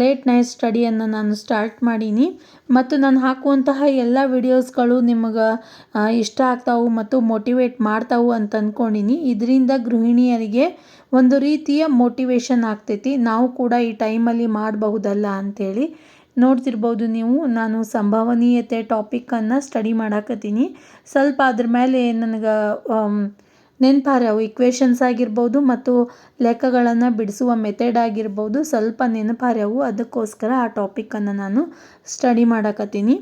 ಲೇಟ್ ನೈಟ್ ಸ್ಟಡಿಯನ್ನು ನಾನು ಸ್ಟಾರ್ಟ್ ಮಾಡೀನಿ. ಮತ್ತು ನಾನು ಹಾಕುವಂತಹ ಎಲ್ಲ ವಿಡಿಯೋಸ್ಗಳು ನಿಮಗೆ ಇಷ್ಟ ಆಗ್ತಾವು ಮತ್ತು ಮೋಟಿವೇಟ್ ಮಾಡ್ತಾವು ಅಂತ ಅಂದ್ಕೊಂಡಿನಿ ಇದರಿಂದ ಗೃಹಿಣಿಯರಿಗೆ ಒಂದು ರೀತಿಯ ಮೋಟಿವೇಶನ್ ಆಗ್ತೈತಿ. ನಾವು ಕೂಡ ಈ ಟೈಮಲ್ಲಿ ಮಾಡಬಹುದಲ್ಲ ಅಂಥೇಳಿ ನೋಡ್ತಿರ್ಬೋದು ನೀವು. ನಾನು ಸಂಭವನೀಯತೆ ಟಾಪಿಕ್ಕನ್ನು ಸ್ಟಡಿ ಮಾಡಾಕತ್ತೀನಿ. ಸ್ವಲ್ಪ ಅದ್ರ ಮೇಲೆ ನನಗೆ ನೆನಪಾರ್ಯಾವು ಇಕ್ವೇಷನ್ಸ್ ಆಗಿರ್ಬೋದು ಮತ್ತು ಲೆಕ್ಕಗಳನ್ನು ಬಿಡಿಸುವ ಮೆಥಡ್ ಆಗಿರ್ಬೋದು. ಸ್ವಲ್ಪ ನೆನಪಾರ್ಯಾವು ಅದಕ್ಕೋಸ್ಕರ ಆ ಟಾಪಿಕ್ಕನ್ನು ನಾನು ಸ್ಟಡಿ ಮಾಡಾಕತ್ತೀನಿ.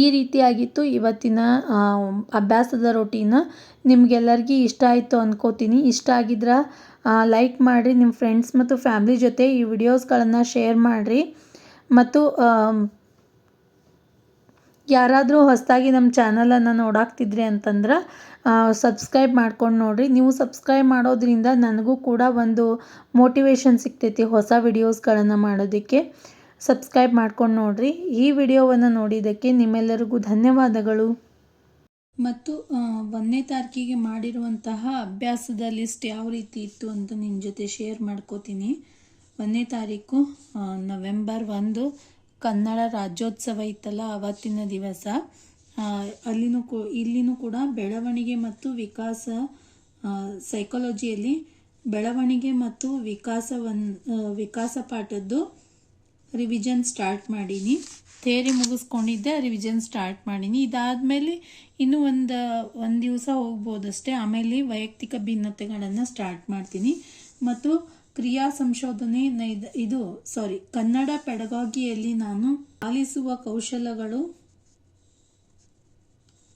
ಈ ರೀತಿಯಾಗಿತ್ತು ಇವತ್ತಿನ ಅಭ್ಯಾಸದ ರೊಟೀನ ನಿಮ್ಗೆಲ್ಲರಿಗೂ ಇಷ್ಟ ಆಯಿತು ಅಂದ್ಕೋತೀನಿ ಇಷ್ಟ ಆಗಿದ್ರೆ ಲೈಕ್ ಮಾಡಿರಿ ನಿಮ್ಮ ಫ್ರೆಂಡ್ಸ್ ಮತ್ತು ಫ್ಯಾಮ್ಲಿ ಜೊತೆ ಈ ವಿಡಿಯೋಸ್ಗಳನ್ನು ಶೇರ್ ಮಾಡಿರಿ. ಮತ್ತು ಯಾರಾದರೂ ಹೊಸದಾಗಿ ನಮ್ಮ ಚಾನಲನ್ನು ನೋಡಾಕ್ತಿದ್ರಿ ಅಂತಂದ್ರೆ ಸಬ್ಸ್ಕ್ರೈಬ್ ಮಾಡ್ಕೊಂಡು ನೋಡಿರಿ. ನೀವು ಸಬ್ಸ್ಕ್ರೈಬ್ ಮಾಡೋದ್ರಿಂದ ನನಗೂ ಕೂಡ ಒಂದು ಮೋಟಿವೇಶನ್ ಸಿಗ್ತೈತಿ ಹೊಸ ವಿಡಿಯೋಸ್ಗಳನ್ನು ಮಾಡೋದಕ್ಕೆ. ಸಬ್ಸ್ಕ್ರೈಬ್ ಮಾಡ್ಕೊಂಡು ನೋಡಿರಿ. ಈ ವಿಡಿಯೋವನ್ನು ನೋಡಿದ್ದಕ್ಕೆ ನಿಮ್ಮೆಲ್ಲರಿಗೂ ಧನ್ಯವಾದಗಳು. ಮತ್ತು ಒಂದನೇ ತಾರೀಕಿಗೆ ಮಾಡಿರುವಂತಹ ಅಭ್ಯಾಸದ ಲಿಸ್ಟ್ ಯಾವ ರೀತಿ ಇತ್ತು ಅಂತ ನಿಮ್ಮ ಜೊತೆ ಶೇರ್ ಮಾಡ್ಕೋತೀನಿ. ಒಂದನೇ ತಾರೀಕು ನವೆಂಬರ್ ಒಂದು, ಕನ್ನಡ ರಾಜ್ಯೋತ್ಸವ ಇತ್ತಲ್ಲ ಅವತ್ತಿನ ದಿವಸ. ಅಲ್ಲಿನೂ ಕೂ, ಇಲ್ಲಿನೂ ಕೂಡ ಬೆಳವಣಿಗೆ ಮತ್ತು ವಿಕಾಸ ಸೈಕಾಲಜಿಯಲ್ಲಿ ಬೆಳವಣಿಗೆ ಮತ್ತು ವಿಕಾಸವನ್ನು ವಿಕಾಸ ಪಾಠದ್ದು ರಿವಿಷನ್ ಸ್ಟಾರ್ಟ್ ಮಾಡೀನಿ. ಥೇರಿ ಮುಗಿಸ್ಕೊಂಡಿದ್ದೆ ರಿವಿಷನ್ ಸ್ಟಾರ್ಟ್ ಮಾಡೀನಿ. ಇದಾದಮೇಲೆ ಇನ್ನೂ ಒಂದು ಒಂದು ದಿವಸ ಹೋಗ್ಬೋದಷ್ಟೇ. ಆಮೇಲೆ ವೈಯಕ್ತಿಕ ಭಿನ್ನತೆಗಳನ್ನು ಸ್ಟಾರ್ಟ್ ಮಾಡ್ತೀನಿ. ಮತ್ತು ಕ್ರಿಯಾ ಸಂಶೋಧನೆ ಇದು ಸಾರಿ ಕನ್ನಡ ಪೆಡಗಾಗಿಯಲ್ಲಿ ನಾನು ಪಾಲಿಸುವ ಕೌಶಲಗಳು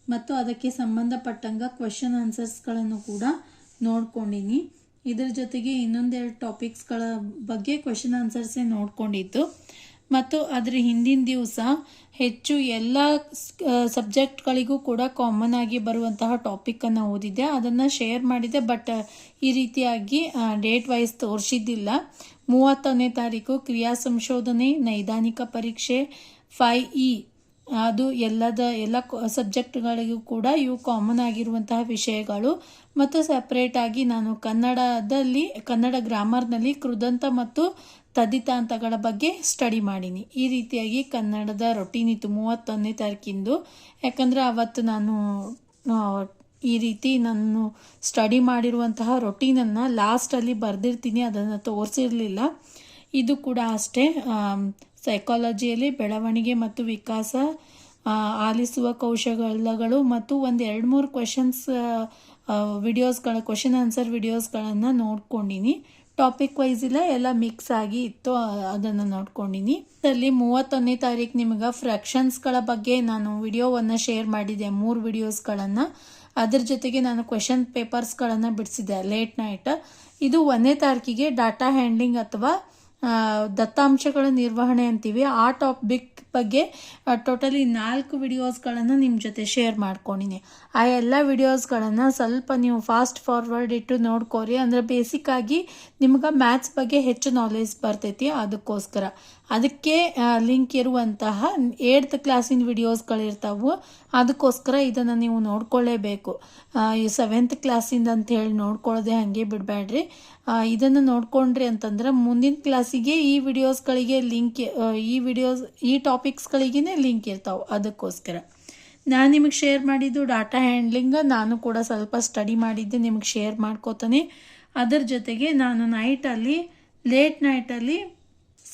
ಮತ್ತು ಅದಕ್ಕೆ ಸಂಬಂಧಪಟ್ಟಂಗ ಕ್ವಶನ್ ಆನ್ಸರ್ಸ್ಗಳನ್ನು ಕೂಡ ನೋಡ್ಕೊಂಡಿನಿ. ಇದರ ಜೊತೆಗೆ ಇನ್ನೊಂದೆರಡು ಟಾಪಿಕ್ಸ್ಗಳ ಬಗ್ಗೆ ಕ್ವೆಶನ್ ಆನ್ಸರ್ಸೇ ನೋಡ್ಕೊಂಡಿತ್ತು ಮತ್ತು ಅದರ ಹಿಂದಿನ ದಿವಸ ಹೆಚ್ಚು ಎಲ್ಲ ಸಬ್ಜೆಕ್ಟ್ಗಳಿಗೂ ಕೂಡ ಕಾಮನ್ ಆಗಿ ಬರುವಂತಹ ಟಾಪಿಕನ್ನು ಓದಿದ್ದೆ. ಅದನ್ನು ಶೇರ್ ಮಾಡಿದೆ ಬಟ್ ಈ ರೀತಿಯಾಗಿ ಡೇಟ್ ವೈಸ್ ತೋರಿಸಿದ್ದಿಲ್ಲ. ಮೂವತ್ತನೇ ತಾರೀಕು ಕ್ರಿಯಾ ಸಂಶೋಧನೆ, ನೈದಾನಿಕ ಪರೀಕ್ಷೆ ಫೈ ಇ ಅದು ಎಲ್ಲದ, ಎಲ್ಲ ಸಬ್ಜೆಕ್ಟ್ಗಳಿಗೂ ಕೂಡ ಇವು ಕಾಮನ್ ಆಗಿರುವಂತಹ ವಿಷಯಗಳು. ಮತ್ತು ಸಪ್ರೇಟಾಗಿ ನಾನು ಕನ್ನಡದಲ್ಲಿ, ಕನ್ನಡ ಗ್ರಾಮರ್ನಲ್ಲಿ ಕೃದಂತ ಮತ್ತು ತದಿತಾಂತಗಳ ಬಗ್ಗೆ ಸ್ಟಡಿ ಮಾಡೀನಿ. ಈ ರೀತಿಯಾಗಿ ಕನ್ನಡದ ರೊಟೀನ್ ಇತ್ತು ಮೂವತ್ತೊಂದನೇ ತಾರೀಕಿಂದು. ಯಾಕಂದರೆ ಅವತ್ತು ನಾನು ಈ ರೀತಿ ನಾನು ಸ್ಟಡಿ ಮಾಡಿರುವಂತಹ ರೊಟೀನನ್ನು ಲಾಸ್ಟಲ್ಲಿ ಬರೆದಿರ್ತೀನಿ, ಅದನ್ನು ತೋರಿಸಿರಲಿಲ್ಲ. ಇದು ಕೂಡ ಅಷ್ಟೇ ಸೈಕಾಲಜಿಯಲ್ಲಿ ಬೆಳವಣಿಗೆ ಮತ್ತು ವಿಕಾಸ ಆಲಿಸುವ ಕೌಶಲಗಳು ಮತ್ತು ಒಂದು ಎರಡು ಮೂರು ಕ್ವೆಶನ್ಸ್ ವಿಡಿಯೋಸ್ಗಳ ಕ್ವಶನ್ ಆನ್ಸರ್ ವಿಡಿಯೋಸ್ಗಳನ್ನು ನೋಡ್ಕೊಂಡಿನಿ. ಟಾಪಿಕ್ ವೈಸ್ ಇಲ್ಲ, ಎಲ್ಲ ಮಿಕ್ಸ್ ಆಗಿ ಇತ್ತು ಅದನ್ನು ನೋಡ್ಕೊಂಡಿನಿ. ಅಲ್ಲಿ ಮೂವತ್ತೊಂದನೇ ತಾರೀಕು ನಿಮಗೆ ಫ್ರ್ಯಾಕ್ಷನ್ಸ್ಗಳ ಬಗ್ಗೆ ನಾನು ವಿಡಿಯೋವನ್ನು ಶೇರ್ ಮಾಡಿದ್ದೆ ಮೂರು ವಿಡಿಯೋಸ್ಗಳನ್ನು ಅದ್ರ ಜೊತೆಗೆ ನಾನು ಕ್ವೆಶನ್ ಪೇಪರ್ಸ್ಗಳನ್ನು ಬಿಡಿಸಿದ್ದೆ ಲೇಟ್ ನೈಟ್ ಇದು ಒಂದನೇ ತಾರೀಕಿಗೆ ಡಾಟಾ ಹ್ಯಾಂಡ್ಲಿಂಗ್ ಅಥವಾ ದತ್ತಾಂಶಗಳ ನಿರ್ವಹಣೆ ಅಂತೀವಿ. ಆ ಟಾಪಿಕ್ ಬಗ್ಗೆ ಟೋಟಲಿ ನಾಲ್ಕು ವಿಡಿಯೋಸ್ಗಳನ್ನು ನಿಮ್ಮ ಜೊತೆ ಶೇರ್ ಮಾಡ್ಕೊಂಡಿನಿ. ಆ ಎಲ್ಲ ವಿಡಿಯೋಸ್ಗಳನ್ನು ಸ್ವಲ್ಪ ನೀವು ಫಾಸ್ಟ್ ಫಾರ್ವರ್ಡ್ ಇಟ್ಟು ನೋಡ್ಕೋರಿ. ಅಂದರೆ ಬೇಸಿಕ್ಕಾಗಿ ನಿಮ್ಗೆ ಮ್ಯಾಥ್ಸ್ ಬಗ್ಗೆ ಹೆಚ್ಚು ನಾಲೆಜ್ ಬರ್ತೈತಿ. ಅದಕ್ಕೋಸ್ಕರ. ಅದಕ್ಕೆ ಲಿಂಕ್ ಇರುವಂತಹ ಏಡ್ತ್ ಕ್ಲಾಸಿನ ವಿಡಿಯೋಸ್ಗಳಿರ್ತಾವೆ ಅದಕ್ಕೋಸ್ಕರ ಇದನ್ನು ನೀವು ನೋಡ್ಕೊಳ್ಳೇಬೇಕು. ಈ ಸೆವೆಂತ್ ಕ್ಲಾಸಿಂದ ಅಂತ ಹೇಳಿ ನೋಡ್ಕೊಳ್ಳೋದೆ ಹಾಗೆ ಬಿಡಬೇಡ್ರಿ ಇದನ್ನು ನೋಡ್ಕೊಂಡ್ರಿ ಅಂತಂದ್ರೆ ಮುಂದಿನ ಕ್ಲಾಸಿಗೆ ಈ ವಿಡಿಯೋಸ್ಗಳಿಗೆ ಲಿಂಕ್ ಈ ವಿಡಿಯೋಸ್ ಈ ಟಾಪಿಕ್ಸ್ಗಳಿಗೇ ಲಿಂಕ್ ಇರ್ತಾವೆ ಅದಕ್ಕೋಸ್ಕರ. ನಾನು ನಿಮಗೆ ಶೇರ್ ಮಾಡಿದ್ದು ಡಾಟಾ ಹ್ಯಾಂಡ್ಲಿಂಗ್ ನಾನು ಕೂಡ ಸ್ವಲ್ಪ ಸ್ಟಡಿ ಮಾಡಿದ್ದೆ, ನಿಮಗೆ ಶೇರ್ ಮಾಡ್ಕೋತಾನೆ. ಅದರ ಜೊತೆಗೆ ನಾನು ನೈಟಲ್ಲಿ ಲೇಟ್ ನೈಟಲ್ಲಿ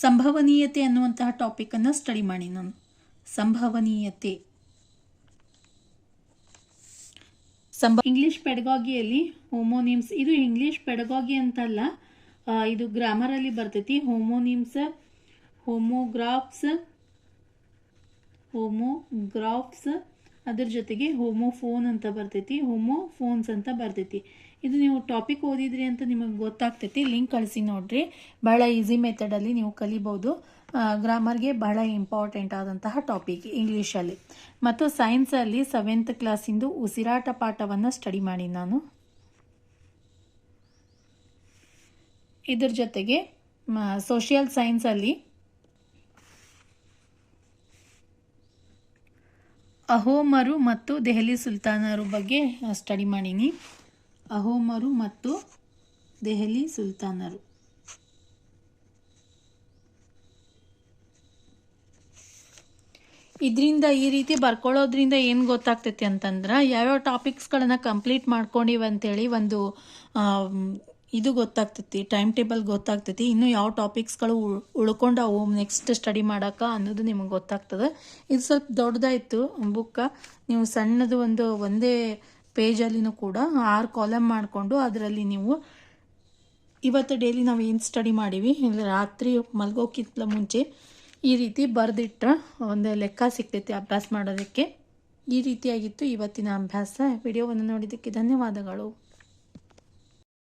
ಸಂಭವನೀಯತೆ ಅನ್ನುವಂತಹ ಟಾಪಿಕನ್ನು ಸ್ಟಡಿ ಮಾಡಿ ನಾನು. ಸಂಭವನೀಯತೆ. ಸಂಭ ಇಂಗ್ಲಿಷ್ ಪೆಡಗಾಗಿಯಲ್ಲಿ ಹೋಮೋನಿಮ್ಸ್ ಇದು ಇಂಗ್ಲಿಷ್ ಪೆಡಗಾಗಿ ಅಂತಲ್ಲ ಅಲ್ಲ ಇದು ಗ್ರಾಮರಲ್ಲಿ ಬರ್ತೈತಿ. ಹೋಮೋನಿಮ್ಸ್ ಹೋಮೋಗ್ರಾಫ್ಸ್ ಹೋಮೋಗ್ರಾಫ್ಸ್ ಅದ್ರ ಜೊತೆಗೆ ಹೋಮೋಫೋನ್ ಅಂತ ಬರ್ತೈತಿ ಹೋಮೋಫೋನ್ಸ್ ಅಂತ ಬರ್ತೈತಿ. ಇದು ನೀವು ಟಾಪಿಕ್ ಓದಿದ್ರಿ ಅಂತ ನಿಮಗೆ ಗೊತ್ತಾಗ್ತೈತಿ ಲಿಂಕ್ ಕಳಿಸಿ ನೋಡ್ರಿ. ಬಹಳ ಈಸಿ ಮೆಥಡಲ್ಲಿ ನೀವು ಕಲಿಬೋದು. ಗ್ರಾಮರ್ಗೆ ಬಹಳ ಇಂಪಾರ್ಟೆಂಟ್ ಆದಂತಹ ಟಾಪಿಕ್ ಇಂಗ್ಲೀಷಲ್ಲಿ ಮತ್ತು ಸೈನ್ಸಲ್ಲಿ ಸೆವೆಂತ್ ಕ್ಲಾಸಿಂದು ಉಸಿರಾಟ ಪಾಠವನ್ನು ಸ್ಟಡಿ ಮಾಡಿ ನಾನು. ಇದ್ರ ಜೊತೆಗೆ ಸೋಷಿಯಲ್ ಸೈನ್ಸಲ್ಲಿ ಅಹೋಮರು ಮತ್ತು ದೆಹಲಿ ಸುಲ್ತಾನರು ಬಗ್ಗೆ ಸ್ಟಡಿ ಮಾಡೀನಿ. ಅಹೋಮರು ಮತ್ತು ದೆಹಲಿ ಸುಲ್ತಾನರು. ಇದರಿಂದ ಈ ರೀತಿ ಬರ್ಕೊಳ್ಳೋದ್ರಿಂದ ಏನು ಗೊತ್ತಾಗ್ತೈತಿ ಅಂತಂದ್ರೆ ಯಾವ್ಯಾವ ಟಾಪಿಕ್ಸ್ಗಳನ್ನು ಕಂಪ್ಲೀಟ್ ಮಾಡ್ಕೊಂಡಿವಂಥೇಳಿ ಒಂದು ಇದು ಗೊತ್ತಾಗ್ತೈತಿ ಟೈಮ್ ಟೇಬಲ್ ಗೊತ್ತಾಗ್ತೈತಿ. ಇನ್ನು ಯಾವ ಟಾಪಿಕ್ಸ್ಗಳು ಉಳ್ಕೊಂಡವು ನೆಕ್ಸ್ಟ್ ಸ್ಟಡಿ ಮಾಡೋಕೆ ಅನ್ನೋದು ನಿಮಗೆ ಗೊತ್ತಾಗ್ತದೆ. ಇದು ಸ್ವಲ್ಪ ದೊಡ್ಡದಾಯಿತು ಬುಕ್ಕ. ನೀವು ಸಣ್ಣದು ಒಂದು ಒಂದೇ ಪೇಜಲ್ಲಿನೂ ಕೂಡ ಆರು ಕಾಲಮ್ ಮಾಡಿಕೊಂಡು ಅದರಲ್ಲಿ ನೀವು ಇವತ್ತು ಡೈಲಿ ನಾವು ಏನು ಸ್ಟಡಿ ಮಾಡೀವಿ ರಾತ್ರಿ ಮಲ್ಗೋಕ್ಕಿಂತ ಮುಂಚೆ ಈ ರೀತಿ ಬರೆದಿಟ್ರೆ ಒಂದು ಲೆಕ್ಕ ಸಿಗ್ತೈತಿ ಅಭ್ಯಾಸ ಮಾಡೋದಕ್ಕೆ. ಈ ರೀತಿಯಾಗಿತ್ತು ಇವತ್ತಿನ ಅಭ್ಯಾಸ. ವಿಡಿಯೋವನ್ನು ನೋಡಿದ್ದಕ್ಕೆ ಧನ್ಯವಾದಗಳು.